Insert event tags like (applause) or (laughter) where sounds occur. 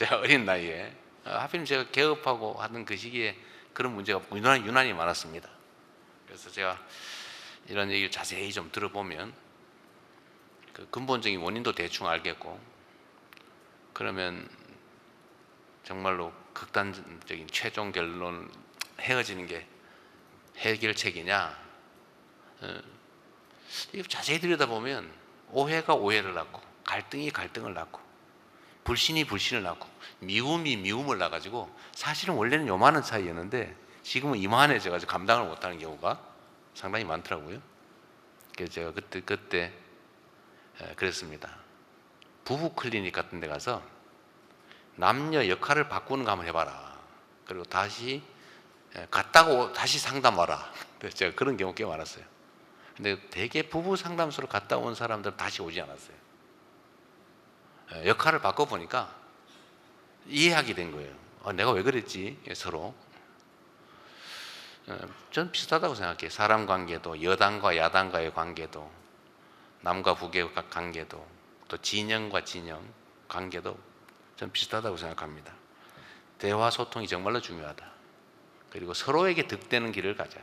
제가 (laughs) 어린 나이에 어, 하필 제가 개업하고 하던 그 시기에 그런 문제가 유난히, 유난히 많았습니다. 그래서 제가 이런 얘기를 자세히 좀 들어보면 그 근본적인 원인도 대충 알겠고 그러면 정말로 극단적인 최종 결론 헤어지는 게 해결책이냐? 어, 자세히 들여다보면 오해가 오해를 낳고 갈등이 갈등을 낳고 불신이 불신을 낳고 미움이 미움을 낳아가지고 사실은 원래는 요만한 차이였는데 지금은 이만해져가지고 감당을 못하는 경우가 상당히 많더라고요. 그래서 제가 그때 그때 에, 그랬습니다. 부부 클리닉 같은 데 가서 남녀 역할을 바꾸는 거 한번 해봐라. 그리고 다시 에, 갔다가 오- 다시 상담 와라. 그래서 (laughs) 제가 그런 경우 꽤 많았어요. 근데 대개 부부 상담소를 갔다 온 사람들은 다시 오지 않았어요. 에, 역할을 바꿔보니까 이해하게 된 거예요. 아, 내가 왜 그랬지? 예, 서로. 어, 전 비슷하다고 생각해요. 사람 관계도, 여당과 야당과의 관계도, 남과 북의 가- 관계도, 또 진영과 진영 관계도 전 비슷하다고 생각합니다. 대화 소통이 정말로 중요하다. 그리고 서로에게 득되는 길을 가자.